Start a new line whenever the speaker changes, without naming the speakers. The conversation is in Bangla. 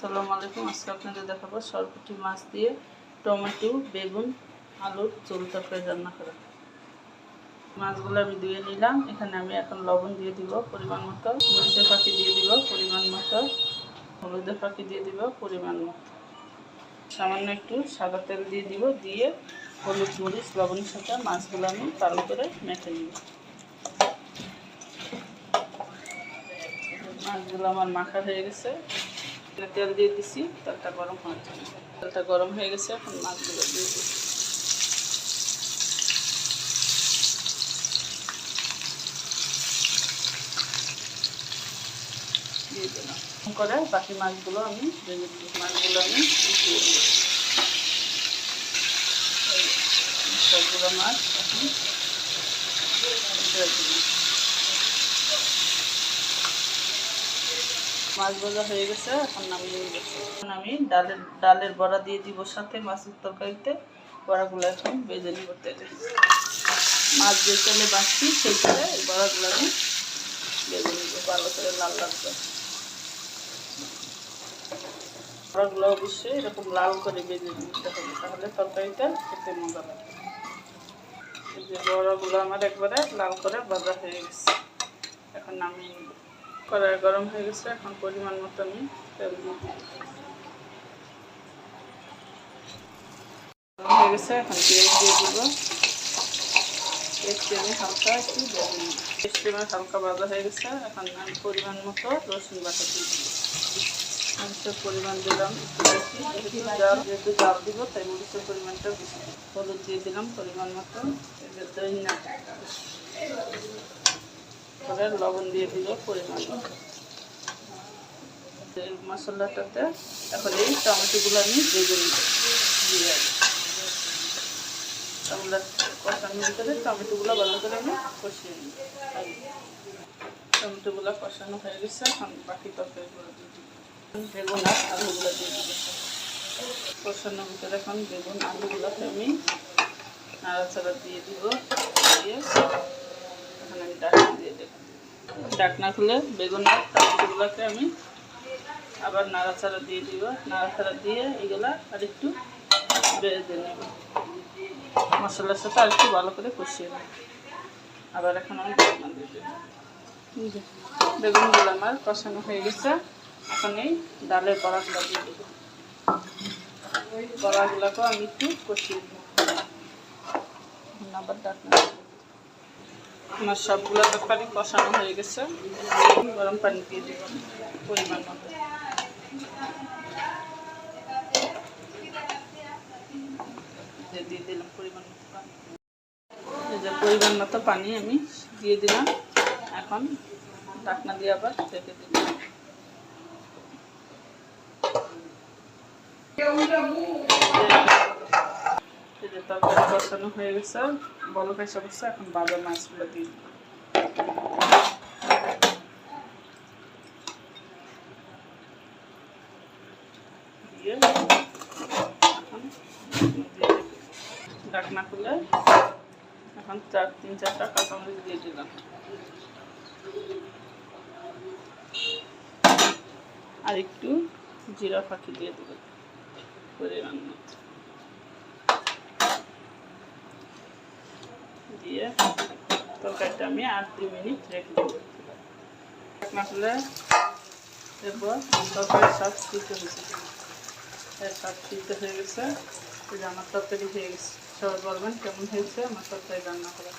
সালামু আলাইকুম। আজকে আপনাদের দেখাবো সরপুটি মাছ দিয়ে টমেটো, বেগুন, আলুর চুল তরকারি রান্না করা। মাছগুলো আমি ধুয়ে নিলাম। এখানে আমি এখন লবণ দিয়ে দিব পরিমাণ মতো, মরিচের পাখি দিয়ে দিব পরিমাণ মতো, হলুদের পাখি দিয়ে দিব পরিমাণ মতো। সামান্য একটু সাদা তেল দিয়ে দিব, দিয়ে হলুদ, মরিচ লবণের সাথে মাছগুলো আমি ভালো করে মেখে নিব। মাছগুলো আমার মাখা হয়ে গেছে। তেল দিয়ে দিছি, তেলটা গরম হওয়ার জন্য। তেলটা গরম হয়ে গেছে, এখন মাছগুলো দিয়ে দিচ্ছি করে বাকি মাছগুলো আমি মাছগুলো আমি সবগুলো মাছ এখন মাছ ভাজা হয়ে গেছে, এখন নামিয়ে গেছে এখন আমি ডালের ডালের বড়া দিয়ে দিব সাথে মাছের তরকারিতে। বড়াগুলো এখন বেজে নিব তেলে। মাছ যে তেলে বাঁচছি সেই তেলে বড়াগুলো আমি বেজে নিব, ভালো করে লাল করে। বড়াগুলো অবশ্যই এরকম লাল করে বেজে নিতে হবে, তাহলে তরকারিটা খেতে মজা লাগে। এই যে বড়াগুলো আমার একবারে লাল করে ভাজা হয়ে গেছে, এখন নামিয়ে নিব। কড়াই গরম হয়ে গেছে, এখন পরিমাণ মতো আমি তেল। গরম হয়ে গেছে, এখন দিয়ে দিব। হালকা হালকা হয়ে গেছে, এখন পরিমাণ মতো পরিমাণ দিলাম যেহেতু তাই পরিমাণটা হলুদ দিয়ে দিলাম পরিমাণ মতো দই না করে লবণ দিয়ে দিল পরিমাণ মশলাটাতে এখন এই টমেটোগুলো আমি ভেজে দিয়ে টমেটো কষানোর ভিতরে টমেটোগুলো ভালো করে আমি কষিয়ে নিব। টমেটোগুলো কষানো হয়ে গেছে, এখন বাকি তরকারিগুলো দিয়ে দিব। বেগুন আলুগুলো দিয়ে দিব। কষানোর এখন বেগুন, আলুগুলোকে আমি নাড়াচাড়া দিয়ে দিব। দিয়ে এখন আমি ডাকনা দিয়ে দেব ডাকনা খুলে বেগুন আর টমেটোগুলোকে আমি আবার নাড়াচাড়া দিয়ে দিব। নাড়াচাড়া দিয়ে এগুলা আর একটু বেজে নেব। মশলার সাথে আর একটু ভালো করে কষিয়ে নেব। আবার এখন আমি ডাকনা দিয়ে দেব। বেগুনগুলো আমার কষানো হয়ে গেছে। এখন এই ডালের বড়াগুলো দিয়ে দেবো। ওই বড়াগুলোকেও আমি একটু কষিয়ে দেবো এখন আবার ডাকনা। আমার সবগুলো তরকারি কষানো হয়ে গেছে। গরম পানি দিয়ে দিব পরিমাণ মতো। দিলাম পরিমাণ মতো। পানি পরিমাণ মতো পানি আমি দিয়ে দিলাম। এখন ঢাকনা দিয়ে আবার রেখে দিলাম। যে তরকারি কষানো হয়ে গেছে, বলো এসে বসছে এখন বাজার মাছগুলো দিই। দিয়ে। ঢাকনা খুলে এখন চার, তিন, চারটা কাঁচামরিচ দিয়ে দিলাম আর একটু জিরা ফাঁকি দিয়ে দেবো পরিমাণ মতো দিয়ে তরকারিটা আমি আর দুই মিনিট রেখে দেবো। ঢাকনা খুলে এরপর হয়েছে এর স্বাদ হয়ে গেছে। আমার তরকারি হয়ে গেছে। সবাই বলবেন কেমন হয়েছে আমার তরকারি রান্না করা।